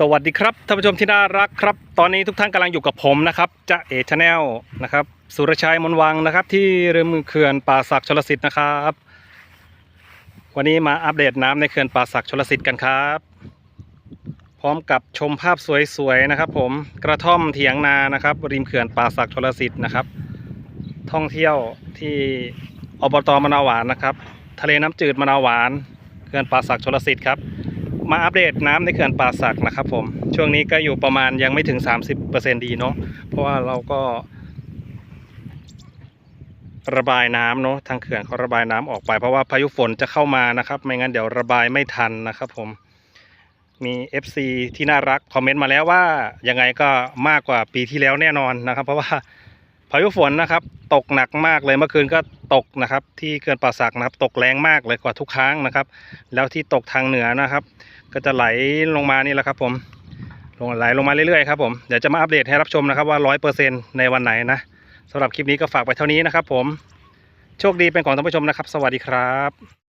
สวัสดีครับท่านผู้ชมที่น่ารักครับ ตอนนี้ทุกท่านกำลังอยู่กับผมนะครับจะเอชแนลนะครับสุรชัยมนวังนะครับ ที่เรือมือเขื่อนป่าศักชลสิทธิ์นะครับ วันนี้มาอัปเดตน้ำในเขื่อนป่าศักชลสิทธิ์กันครับ พร้อมกับชมภาพสวยๆนะครับ ผมกระท่อมเถียงนานะครับริมเขื่อนป่าศักชลสิทธิ์นะครับ ท่องเที่ยวที่อบตมะนาวหวานนะครับ ทะเลน้ำจืดมะนาวหวานเขื่อนป่าศักชลสิทธิ์ครับ มาอัปเดตน้ำในเขื่อนป่าสักนะครับผมช่วงนี้ก็อยู่ประมาณยังไม่ถึง 30%ดีเนาะเพราะว่าเราก็ ระบายน้ำเนาะทางเขื่อนเขาระบายน้ำออกไป เพราะว่าพายุฝนจะเข้ามานะครับ ไม่งั้นเดี๋ยวระบายไม่ทันนะครับ ผมมี FC ที่น่ารักคอมเมนต์มาแล้วว่ายังไงก็มากกว่าปีที่แล้วแน่นอนนะครับ เพราะว่า พายุฝนนะครับ ตกหนักมากเลยเมื่อคืนก็ตกนะครับ ที่เขื่อนป่าสักนะครับ ตกแรงมากเลยกว่าทุกครั้งนะครับ แล้วที่ตกทางเหนือนะครับ ก็จะไหลลงมานี่แหละครับ ผมลงไหลลงมาเรื่อยๆครับผมเดี๋ยวจะมาอัปเดตให้รับชมนะครับว่าร้อยเปอร์เซ็นในวันไหนนะสำหรับคลิปนี้ก็ฝากไปเท่านี้นะครับ ผมโชคดีเป็นของท่านผู้ชมนะครับ สวัสดีครับ